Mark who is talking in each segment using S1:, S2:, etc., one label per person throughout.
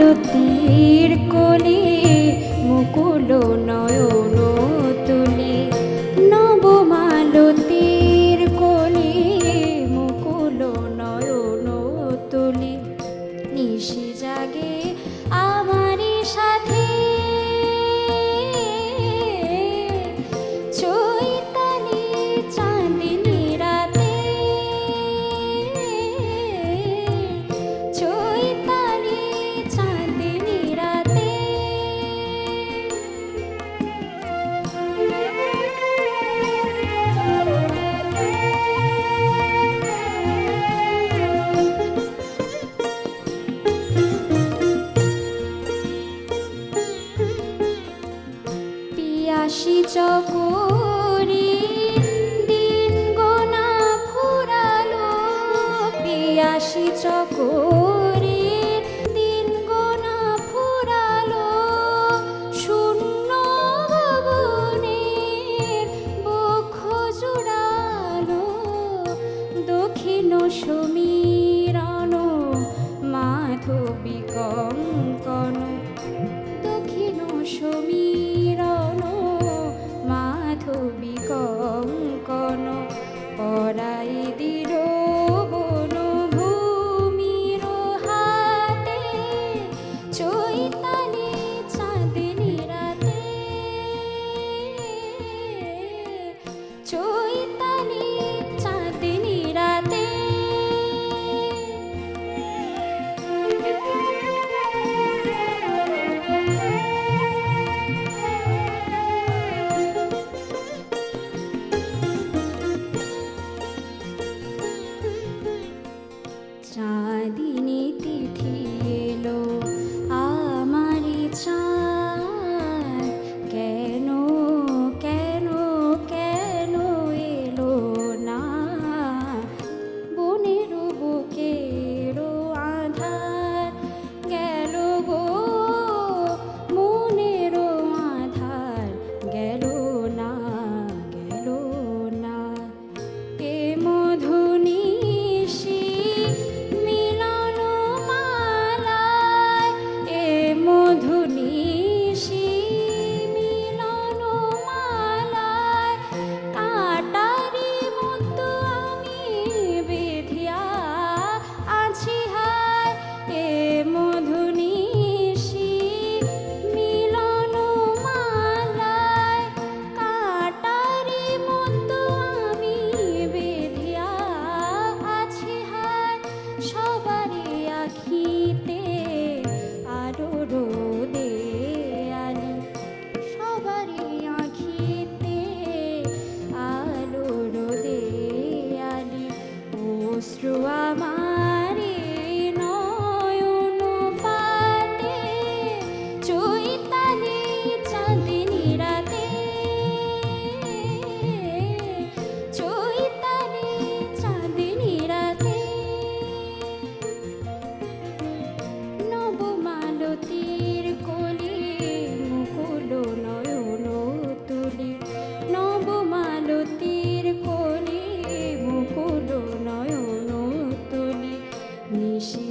S1: মিনতির কোলে মুকুল নয়ন তুলে। নবমালতির কোলে মুকুল নয়ন তুলে। নিশি জাগে আমারই সাথে হাসি চকরি দিন গোনা ফুরালো পিয়াসি চকরি?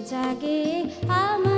S1: জাগে আমার